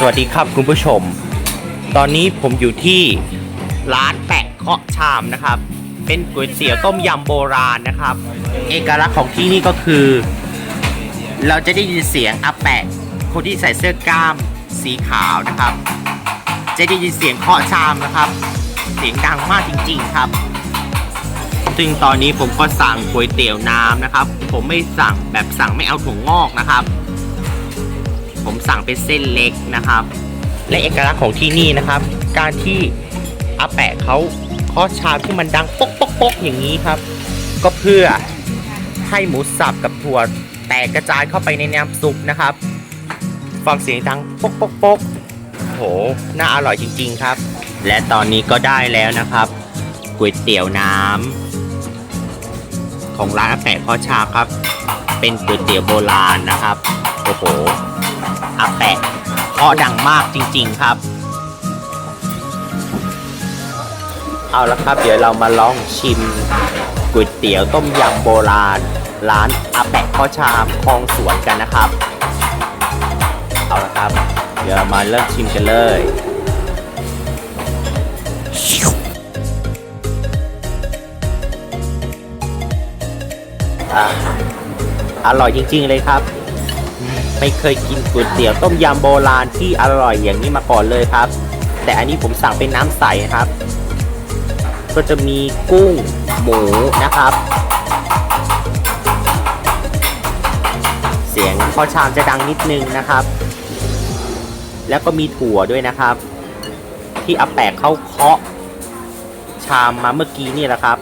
สวัสดีครับคุณผู้ชม ตอนนี้ผมอยู่ที่ร้านแปะเคาะชามนะครับ เป็นก๋วยเตี๋ยวต้มยำโบราณนะครับ เอกลักษณ์ของที่นี่ก็คือ เราจะได้ยินเสียงอาแปะ คนที่ใส่เสื้อกล้ามสีขาวนะครับ จะได้ยินเสียงเคาะชามนะครับ เสียงดังมากจริง ๆ ครับ ซึ่งตอนนี้ผมก็สั่งก๋วยเตี๋ยวน้ำนะครับ ผมไม่สั่งแบบสั่งไม่เอาถั่วงอกนะครับ ผมสั่งเป็นเส้นเล็กนะครับ และเอกลักษณ์ของที่นี่นะครับ การที่อาแปะเขาเคาะชามที่มันดังป๊กป๊กป๊กอย่างนี้ครับ ก็เพื่อให้หมูสับกับถั่วแตกกระจายเข้าไปในน้ำซุปนะครับ ฟังเสียงดังป๊กป๊กป๊กโหน่าอร่อยจริง ๆครับ และตอนนี้ก็ได้แล้วนะครับก๋วยเตี๋ยวน้ำของร้านอาแปะเคาะชาครับ เป็นก๋วยเตี๋ยวโบราณนะครับ โอ้โห อาแปะเคาะดังมากจริง ๆครับ เอาละครับ เดี๋ยวเรามาลองชิมก๋วยเตี๋ยวต้มยำโบราณ ร้านอาแปะเคาะชามคลองสวนกันนะครับ เอาละครับ เดี๋ยวมาเริ่มชิมกันเลยออร่อยจริง ๆ เลยครับ ไม่เคยกินก๋วยเตี๋ยวต้มยำโบราณที่อร่อยอย่างนี้มาก่อนเลยครับ แต่อันนี้ผมสั่งเป็นน้ำใสครับ ก็จะมีกุ้งหมูนะครับ เสียงข้อชามจะดังนิดนึงนะครับ แล้วก็มีถั่วด้วยนะครับ ที่อาแปะเข้าเคาะชามมาเมื่อกี้นี่แหละครับ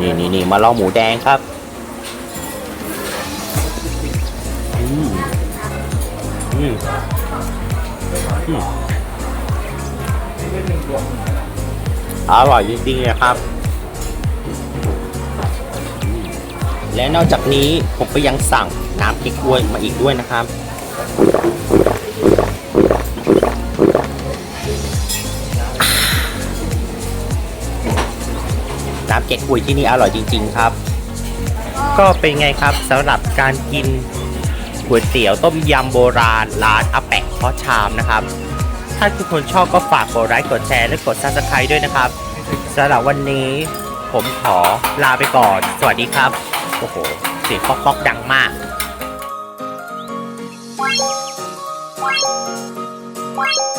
นี่นี่นี่มาลองหมูแดงครับอืมอืมอืมอร่อยจริงๆนะครับ และนอกจากนี้ผมก็ยังสั่งน้ำเก๊กฮวยมาอีกด้วยนะครับ น้ำเก๊กฮุยที่นี่อร่อยจริง ๆ ครับ ก็เป็นไงครับสำหรับการกินก๋วยเตี๋ยวต้มยำโบราณร้านอาแปะพอชามนะครับ ถ้าทุกคนชอบก็ฝากกดไลค์กดแชร์และกดซับสไครต์ด้วยนะครับสำหรับวันนี้ผมขอลาไปก่อน สวัสดีครับ โอ้โห เสียงป๊อกๆดังมาก What?